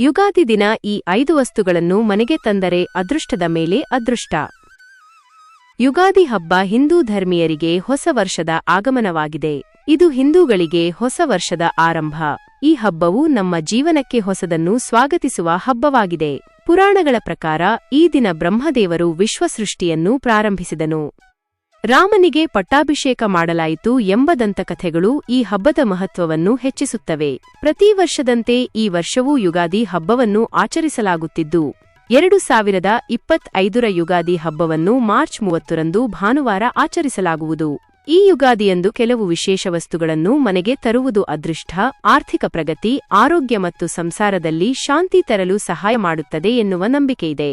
ಯುಗಾದಿ ದಿನ ಈ ಐದು ವಸ್ತುಗಳನ್ನು ಮನೆಗೆ ತಂದರೆ ಅದೃಷ್ಟದ ಮೇಲೆ ಅದೃಷ್ಟ. ಯುಗಾದಿ ಹಬ್ಬ ಹಿಂದೂ ಧರ್ಮೀಯರಿಗೆ ಹೊಸ ವರ್ಷದ ಆಗಮನವಾಗಿದೆ. ಇದು ಹಿಂದೂಗಳಿಗೆ ಹೊಸ ವರ್ಷದ ಆರಂಭ. ಈ ಹಬ್ಬವು ನಮ್ಮ ಜೀವನಕ್ಕೆ ಹೊಸದನ್ನು ಸ್ವಾಗತಿಸುವ ಹಬ್ಬವಾಗಿದೆ. ಪುರಾಣಗಳ ಪ್ರಕಾರ ಈ ದಿನ ಬ್ರಹ್ಮದೇವರು ವಿಶ್ವಸೃಷ್ಟಿಯನ್ನು ಪ್ರಾರಂಭಿಸಿದನು. ರಾಮನಿಗೆ ಪಟ್ಟಾಭಿಷೇಕ ಮಾಡಲಾಯಿತು ಎಂಬ ದಂತಕಥೆಗಳು ಈ ಹಬ್ಬದ ಮಹತ್ವವನ್ನು ಹೆಚ್ಚಿಸುತ್ತವೆ. ಪ್ರತಿ ವರ್ಷದಂತೆ ಈ ವರ್ಷವೂ ಯುಗಾದಿ ಹಬ್ಬವನ್ನು ಆಚರಿಸಲಾಗುತ್ತಿದ್ದು, ಎರಡು ಸಾವಿರದ ಇಪ್ಪತ್ತೈದರ ಯುಗಾದಿ ಹಬ್ಬವನ್ನು ಮಾರ್ಚ್ ಮೂವತ್ತರಂದು ಭಾನುವಾರ ಆಚರಿಸಲಾಗುವುದು. ಈ ಯುಗಾದಿಯಂದು ಕೆಲವು ವಿಶೇಷ ವಸ್ತುಗಳನ್ನು ಮನೆಗೆ ತರುವುದು ಅದೃಷ್ಟ, ಆರ್ಥಿಕ ಪ್ರಗತಿ, ಆರೋಗ್ಯ ಮತ್ತು ಸಂಸಾರದಲ್ಲಿ ಶಾಂತಿ ತರಲು ಸಹಾಯ ಮಾಡುತ್ತದೆ ಎನ್ನುವ ನಂಬಿಕೆಯಿದೆ.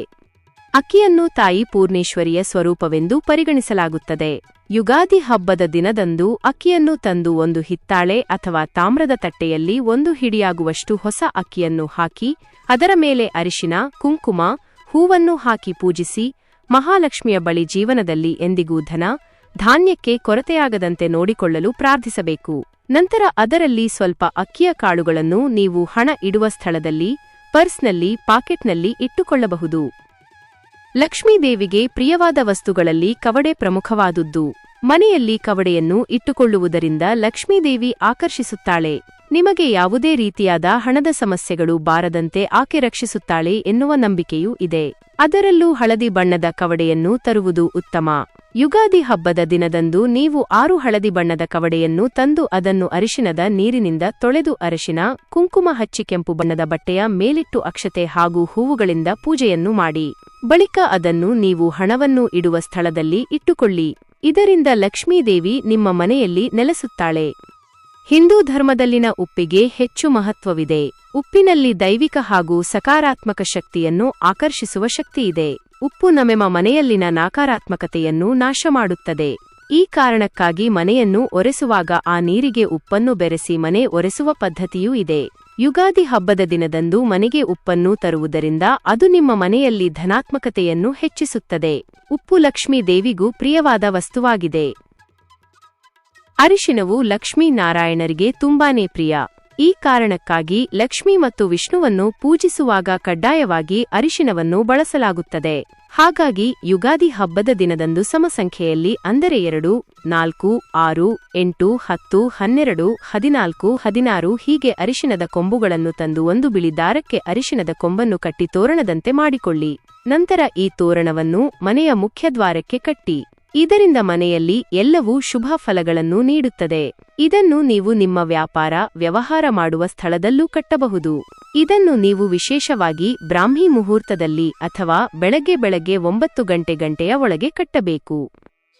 ಅಕ್ಕಿಯನ್ನು ತಾಯಿ ಪೂರ್ಣೇಶ್ವರಿಯ ಸ್ವರೂಪವೆಂದು ಪರಿಗಣಿಸಲಾಗುತ್ತದೆ. ಯುಗಾದಿ ಹಬ್ಬದ ದಿನದಂದು ಅಕ್ಕಿಯನ್ನು ತಂದು ಒಂದು ಹಿತ್ತಾಳೆ ಅಥವಾ ತಾಮ್ರದ ತಟ್ಟೆಯಲ್ಲಿ ಒಂದು ಹಿಡಿಯಾಗುವಷ್ಟು ಹೊಸ ಅಕ್ಕಿಯನ್ನು ಹಾಕಿ, ಅದರ ಮೇಲೆ ಅರಿಶಿನ, ಕುಂಕುಮ, ಹೂವನ್ನು ಹಾಕಿ ಪೂಜಿಸಿ, ಮಹಾಲಕ್ಷ್ಮಿಯ ಬಳಿ ಜೀವನದಲ್ಲಿ ಎಂದಿಗೂ ಧನ, ಧಾನ್ಯಕ್ಕೆ ಕೊರತೆಯಾಗದಂತೆ ನೋಡಿಕೊಳ್ಳಲು ಪ್ರಾರ್ಥಿಸಬೇಕು. ನಂತರ ಅದರಲ್ಲಿ ಸ್ವಲ್ಪ ಅಕ್ಕಿಯ ಕಾಳುಗಳನ್ನು ನೀವು ಹಣ ಇಡುವ ಸ್ಥಳದಲ್ಲಿ, ಪರ್ಸ್ನಲ್ಲಿ, ಪಾಕೆಟ್ನಲ್ಲಿ ಇಟ್ಟುಕೊಳ್ಳಬಹುದು. ಲಕ್ಷ್ಮೀದೇವಿಗೆ ಪ್ರಿಯವಾದ ವಸ್ತುಗಳಲ್ಲಿ ಕವಡೆ ಪ್ರಮುಖವಾದುದ್ದು. ಮನೆಯಲ್ಲಿ ಕವಡೆಯನ್ನು ಇಟ್ಟುಕೊಳ್ಳುವುದರಿಂದ ಲಕ್ಷ್ಮೀದೇವಿ ಆಕರ್ಷಿಸುತ್ತಾಳೆ. ನಿಮಗೆ ಯಾವುದೇ ರೀತಿಯಾದ ಹಣದ ಸಮಸ್ಯೆಗಳು ಬಾರದಂತೆ ಆಕೆ ರಕ್ಷಿಸುತ್ತಾಳೆ ಎನ್ನುವ ನಂಬಿಕೆಯೂ ಇದೆ. ಅದರಲ್ಲೂ ಹಳದಿ ಬಣ್ಣದ ಕವಡೆಯನ್ನು ತರುವುದು ಉತ್ತಮ. ಯುಗಾದಿ ಹಬ್ಬದ ದಿನದಂದು ನೀವು ಆರು ಹಳದಿ ಬಣ್ಣದ ಕವಡೆಯನ್ನು ತಂದು ಅದನ್ನು ಅರಿಶಿನದ ನೀರಿನಿಂದ ತೊಳೆದು ಅರಿಶಿನ ಕುಂಕುಮ ಹಚ್ಚಿ ಕೆಂಪು ಬಣ್ಣದ ಬಟ್ಟೆಯ ಮೇಲಿಟ್ಟು ಅಕ್ಷತೆ ಹಾಗೂ ಹೂವುಗಳಿಂದ ಪೂಜೆಯನ್ನು ಮಾಡಿ. ಬಳಿಕ ಅದನ್ನು ನೀವು ಹಣವನ್ನು ಇಡುವ ಸ್ಥಳದಲ್ಲಿ ಇಟ್ಟುಕೊಳ್ಳಿ. ಇದರಿಂದ ಲಕ್ಷ್ಮೀದೇವಿ ನಿಮ್ಮ ಮನೆಯಲ್ಲಿ ನೆಲೆಸುತ್ತಾಳೆ. ಹಿಂದೂ ಧರ್ಮದಲ್ಲಿನ ಉಪ್ಪಿಗೆ ಹೆಚ್ಚು ಮಹತ್ವವಿದೆ. ಉಪ್ಪಿನಲ್ಲಿ ದೈವಿಕ ಹಾಗೂ ಸಕಾರಾತ್ಮಕ ಶಕ್ತಿಯನ್ನು ಆಕರ್ಷಿಸುವ ಶಕ್ತಿಯಿದೆ. ಉಪ್ಪು ನಮೆಮ ಮನೆಯಲ್ಲಿನ ನಕಾರಾತ್ಮಕತೆಯನ್ನು ನಾಶ ಮಾಡುತ್ತದೆ ಈ ಕಾರಣಕ್ಕಾಗಿ ಮನೆಯನ್ನು ಒರೆಸುವಾಗ ಆ ನೀರಿಗೆ ಉಪ್ಪನ್ನು ಬೆರೆಸಿ ಮನೆ ಒರೆಸುವ ಪದ್ಧತಿಯೂ ಇದೆ. ಯುಗಾದಿ ಹಬ್ಬದ ದಿನದಂದು ಮನೆಗೆ ಉಪ್ಪನ್ನು ತರುವುದರಿಂದ ಅದು ನಿಮ್ಮ ಮನೆಯಲ್ಲಿ ಧನಾತ್ಮಕತೆಯನ್ನು ಹೆಚ್ಚಿಸುತ್ತದೆ. ಉಪ್ಪು ಲಕ್ಷ್ಮೀ ದೇವಿಗೂ ಪ್ರಿಯವಾದ ವಸ್ತುವಾಗಿದೆ. ಅರಿಶಿನವು ಲಕ್ಷ್ಮೀನಾರಾಯಣರಿಗೆ ತುಂಬಾನೇ ಪ್ರಿಯ. ಈ ಕಾರಣಕ್ಕಾಗಿ ಲಕ್ಷ್ಮಿ ಮತ್ತು ವಿಷ್ಣುವನ್ನು ಪೂಜಿಸುವಾಗ ಕಡ್ಡಾಯವಾಗಿ ಅರಿಶಿನವನ್ನು ಬಳಸಲಾಗುತ್ತದೆ. ಹಾಗಾಗಿ ಯುಗಾದಿ ಹಬ್ಬದ ದಿನದಂದು ಸಮಸಂಖ್ಯೆಯಲ್ಲಿ ಅಂದರೆ ಎರಡು, ನಾಲ್ಕು, ಆರು, ಎಂಟು, ಹತ್ತು, ಹನ್ನೆರಡು, ಹದಿನಾಲ್ಕು, ಹದಿನಾರು ಹೀಗೆ ಅರಿಶಿನದ ಕೊಂಬುಗಳನ್ನು ತಂದು ಒಂದು ಬಿಳಿ ದಾರಕ್ಕೆ ಅರಿಶಿನದ ಕೊಂಬನ್ನು ಕಟ್ಟಿ ತೋರಣದಂತೆ ಮಾಡಿಕೊಳ್ಳಿ. ನಂತರ ಈ ತೋರಣವನ್ನು ಮನೆಯ ಮುಖ್ಯದ್ವಾರಕ್ಕೆ ಕಟ್ಟಿ. ಇದರಿಂದ ಮನೆಯಲ್ಲಿ ಎಲ್ಲವೂ ಶುಭ ಫಲಗಳನ್ನು ನೀಡುತ್ತದೆ. ಇದನ್ನು ನೀವು ನಿಮ್ಮ ವ್ಯಾಪಾರ, ವ್ಯವಹಾರ ಮಾಡುವ ಸ್ಥಳದಲ್ಲೂ ಕಟ್ಟಬಹುದು. ಇದನ್ನು ನೀವು ವಿಶೇಷವಾಗಿ ಬ್ರಾಹ್ಮಿ ಮುಹೂರ್ತದಲ್ಲಿ ಅಥವಾ ಬೆಳಗ್ಗೆ ಬೆಳಗ್ಗೆ ಒಂಬತ್ತು ಗಂಟೆ ಗಂಟೆಯ ಒಳಗೆ ಕಟ್ಟಬೇಕು.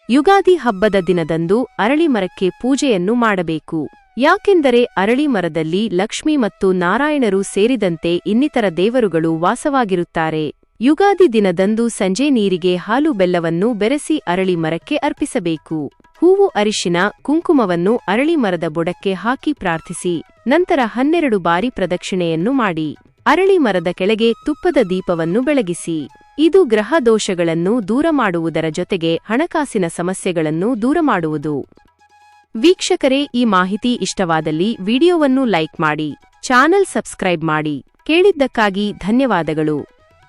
ಯುಗಾದಿ ಹಬ್ಬದ ದಿನದಂದು ಅರಳಿ ಮರಕ್ಕೆ ಪೂಜೆಯನ್ನು ಮಾಡಬೇಕು. ಯಾಕೆಂದರೆ ಅರಳಿ ಮರದಲ್ಲಿ ಲಕ್ಷ್ಮಿ ಮತ್ತು ನಾರಾಯಣರು ಸೇರಿದಂತೆ ಇನ್ನಿತರ ದೇವರುಗಳು ವಾಸವಾಗಿರುತ್ತಾರೆ. ಯುಗಾದಿ ದಿನದಂದು ಸಂಜೆ ನೀರಿಗೆ ಹಾಲು ಬೆಲ್ಲವನ್ನು ಬೆರೆಸಿ ಅರಳಿ ಮರಕ್ಕೆ ಅರ್ಪಿಸಬೇಕು. ಹೂವು ಅರಿಶಿನ, ಕುಂಕುಮವನ್ನು ಅರಳಿ ಮರದ ಬುಡಕ್ಕೆ ಹಾಕಿ ಪ್ರಾರ್ಥಿಸಿ. ನಂತರ ಹನ್ನೆರಡು ಬಾರಿ ಪ್ರದಕ್ಷಿಣೆಯನ್ನು ಮಾಡಿ. ಅರಳಿ ಮರದ ಕೆಳಗೆ ತುಪ್ಪದ ದೀಪವನ್ನು ಬೆಳಗಿಸಿ. ಇದು ಗ್ರಹ ದೋಷಗಳನ್ನು ದೂರ ಮಾಡುವುದರ ಜೊತೆಗೆ ಹಣಕಾಸಿನ ಸಮಸ್ಯೆಗಳನ್ನು ದೂರ ಮಾಡುವುದು. ವೀಕ್ಷಕರೇ, ಈ ಮಾಹಿತಿ ಇಷ್ಟವಾದಲ್ಲಿ ವಿಡಿಯೋವನ್ನು ಲೈಕ್ ಮಾಡಿ, ಚಾನಲ್ ಸಬ್ಸ್ಕ್ರೈಬ್ ಮಾಡಿ. ಕೇಳಿದ್ದಕ್ಕಾಗಿ ಧನ್ಯವಾದಗಳು.